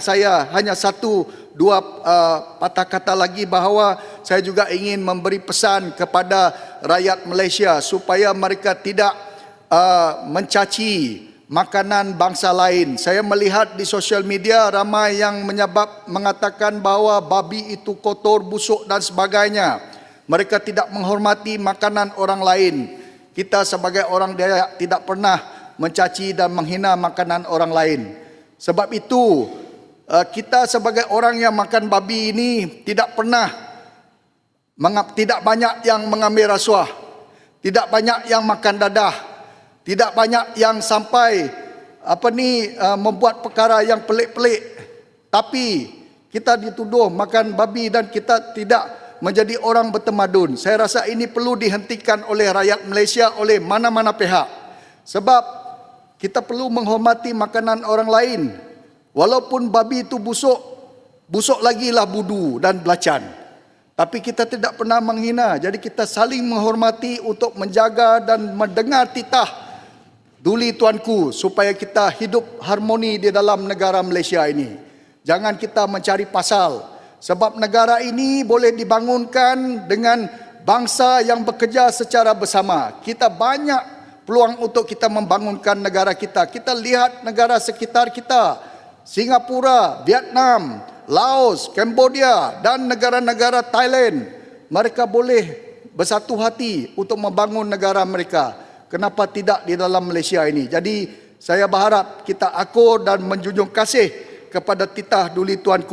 saya hanya satu dua uh, patah kata lagi bahawa saya juga ingin memberi pesan kepada rakyat Malaysia supaya mereka tidak uh, mencaci makanan bangsa lain. Saya melihat di sosial media ramai yang menyebab mengatakan bahawa babi itu kotor, busuk dan sebagainya. Mereka tidak menghormati makanan orang lain. Kita sebagai orang Dayak tidak pernah mencaci dan menghina makanan orang lain. Sebab itu kita sebagai orang yang makan babi ini tidak pernah tidak banyak yang mengambil rasuah, tidak banyak yang makan dadah, tidak banyak yang sampai apa ni uh, membuat perkara yang pelik-pelik. Tapi kita dituduh makan babi dan kita tidak menjadi orang bertemadun. Saya rasa ini perlu dihentikan oleh rakyat Malaysia oleh mana-mana pihak. Sebab kita perlu menghormati makanan orang lain. Walaupun babi itu busuk, busuk lagi lah budu dan belacan. Tapi kita tidak pernah menghina. Jadi kita saling menghormati untuk menjaga dan mendengar titah duli tuanku supaya kita hidup harmoni di dalam negara Malaysia ini. Jangan kita mencari pasal. Sebab negara ini boleh dibangunkan dengan bangsa yang bekerja secara bersama. Kita banyak peluang untuk kita membangunkan negara kita. Kita lihat negara sekitar kita. Singapura, Vietnam, Laos, Cambodia dan negara-negara Thailand. Mereka boleh bersatu hati untuk membangun negara mereka. Kenapa tidak di dalam Malaysia ini? Jadi saya berharap kita akur dan menjunjung kasih kepada titah duli tuanku.